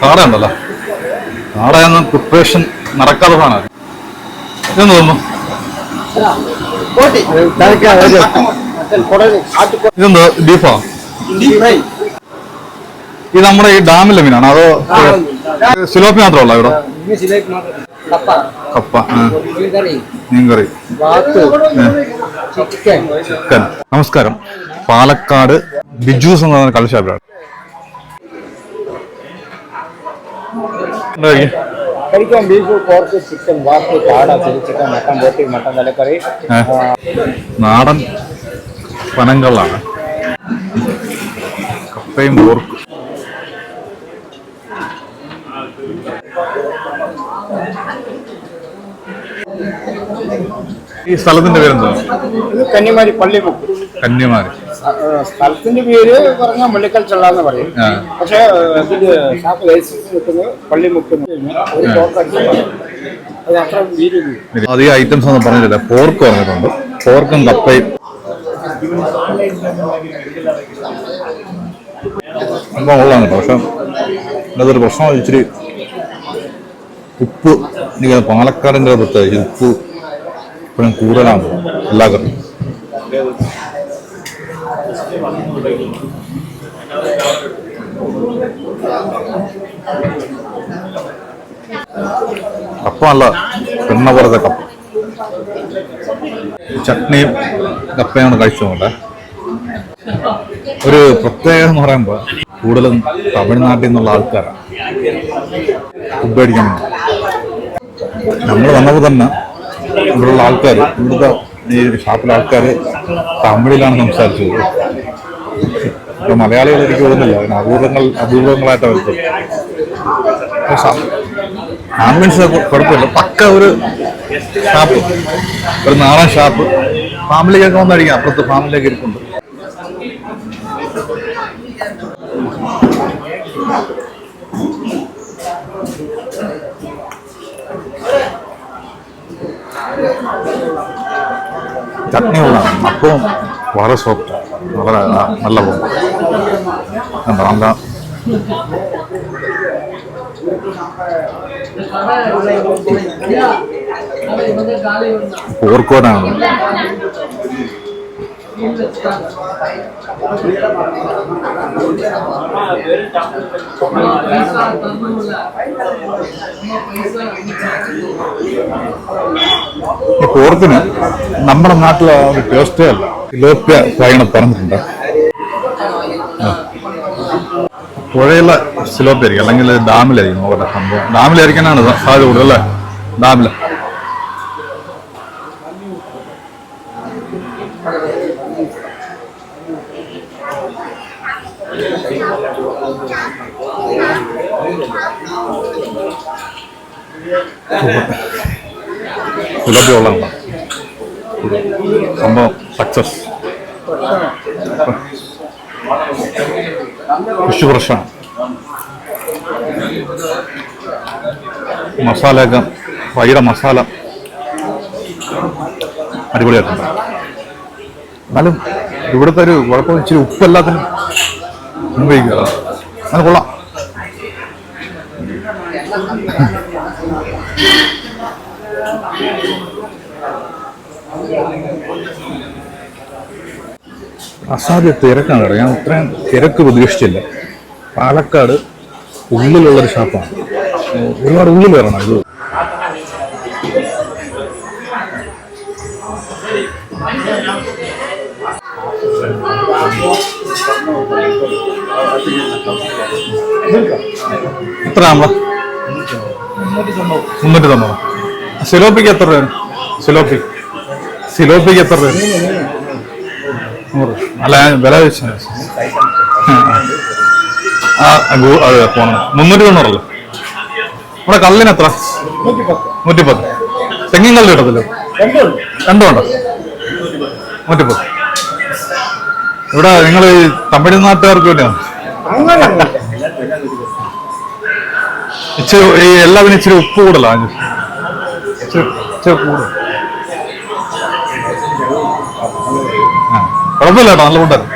കാട ഉണ്ടല്ലോ പ്രിപ്പറേഷൻ നടക്കാതെ സാധനം എന്ന് തോന്നുന്നു. ഇതെന്ത്? ഇത് നമ്മുടെ ഈ ഡാമിലെ മീനാണ്? അതോ സിലോപ്പി മാത്രമല്ല ഇവിടെ? കപ്പ മീൻകറി. ചിക്കൻ. നമസ്കാരം. പാലക്കാട് ബിജൂസ് എന്ന് കള്ളുഷാപ്പിലാണ്. കഴിക്കാൻ? ബീഫ് പോർക്ക് ചിക്കൻ വാക്ക് കാട ചില്ലി ചിക്കൻ മട്ടൻ ബോട്ടി മട്ടൻ തലക്കറി. ഏ? നാടൻ പനങ്കളാണ് കപ്പയും പോർക്കും ഈ സ്ഥലത്തിന്റെ പേരെന്താ? കന്യാകുമാരി പള്ളിമുക്ക്. കന്യമാരി സ്ഥലത്തിന്റെ പേര് പറഞ്ഞാൽ മുള്ളിക്കൽ ചള്ള പറയും. പക്ഷെ ഇതിന്റെ ഷാപ്പ് ലൈസൻസ് കിട്ടുന്നത് പള്ളിമുക്ക് എന്ന് ഒരു പോർക്ക് അടിച്ച് പറയും. അത് അത്ര വീതി അധികം ഐറ്റംസ് ഒന്നും പറഞ്ഞില്ല പോർക്ക് പറഞ്ഞിട്ടുണ്ട്. പോർക്കും കപ്പയും. സംഭവം ഉള്ളതാണ് പക്ഷെ അതൊരു പ്രശ്നം ഇച്ചിരി ഉപ്പ്. എനിക്ക് പാലക്കാടിന്റെ പ്രത്യേകിച്ച് ഉപ്പ് ഇപ്പോഴും കൂടുതലാണ്. എല്ലാ കറിയും കപ്പ നല്ല എണ്ണ പോലത്തെ കപ്പ ചട്നിയും കപ്പയാണ് കഴിച്ചതുകൊണ്ട്. ഒരു പ്രത്യേകത എന്ന് പറയുമ്പോൾ കൂടുതലും തമിഴ്നാട്ടിൽ നിന്നുള്ള ആൾക്കാരാണ്. ഫുഡ് അടിക്കാൻ നമ്മൾ വന്നപ്പോൾ തന്നെ ഇവിടെയുള്ള ആൾക്കാർ ഇവിടുത്തെ ഈ ഷാപ്പിലെ ആൾക്കാർ തമിഴിലാണ് സംസാരിച്ചത്. ഇപ്പം മലയാളികൾ എനിക്ക് തോന്നുന്നില്ല. അതിന് അപൂർവങ്ങൾ അപൂർവങ്ങളായിട്ട് അവർക്ക് ആംബുലൻസ് കുഴപ്പമില്ല. പക്ക ഒരു ഷാപ്പ്. ഒരു നാടൻ ഷാപ്പ്. ഫാമിലിക്കൊക്കെ വന്നടിക്കാം അപ്പുറത്ത് ഫാമിലിയൊക്കെ ഇരിപ്പുണ്ട്. ಚಟ್ನಿ ಮಕ್ಕಳು வர சாப்பிட்டேன் நல்லா நல்ல நான் தான் ஒர்க் പോർക്കിന് നമ്മുടെ നാട്ടിലെ ഒരു ടേസ്റ്റേ അല്ല. ഇലോപ്യ ഫ്രൈണ് പറഞ്ഞിട്ടുണ്ട്. പുഴയിലെ സിലോപ്പി ആയിരിക്കും അല്ലെങ്കിൽ ഡാമിലായിരിക്കും നോക്കട്ടെ സംഭവം. ഡാമിലായിരിക്കാനാണ് സാധ്യത കൂടുതൽ അല്ലേ? സിലോപ്പി ഉള്ളതാണ് സംഭവം സക്സസ് ഫിഷ് ഫ്രഷാണ് മസാലയൊക്കെ ഫ്രൈയുടെ മസാല അടിപൊളിയായിട്ടുണ്ട് എന്നാലും ഇവിടുത്തെ ഒരു കുഴപ്പം ഇച്ചിരി ഉപ്പെല്ലാത്തിനും ഉപയോഗിക്കുക അത് കൊള്ളാം അസാധ്യ തിരക്കാണ് കേട്ടോ. ഞാൻ ഇത്രയും തിരക്ക് പ്രതീക്ഷിച്ചില്ല. പാലക്കാട് ഉള്ളിലുള്ളൊരു ഷാപ്പാണ്. ഒരുപാട് ഉള്ളിൽ വരണം ഇത് എത്ര ആകുമ്പോ മുന്നൂറ്റി തൊണ്ണൂറ്. സിലോപ്പിക്ക് എത്ര രൂപ സിലോപ്പി സിലോപ്പിക്ക് അല്ല വില പോണം. മുന്നൂറ്റി തൊണ്ണൂറല്ലേ? ഇവിടെ കല്ലിന് എത്ര? നൂറ്റിപ്പത്ത്. തെങ്ങിൻ കല്ല് കിട്ടത്തില്ല? രണ്ടും ഉണ്ടോ നൂറ്റിപ്പത്ത്. ഇവിടെ നിങ്ങൾ ഈ തമിഴ്നാട്ടുകാർക്ക് വേണ്ടിയാണ് ഇച്ചിരി ഈ എല്ലാത്തിനും ഇച്ചിരി ഉപ്പ് കൂടുതലാണ് ഇച്ചിരി കൂടുതൽ. കുഴപ്പമില്ല കേട്ടോ നല്ല ഫുഡായിരുന്നു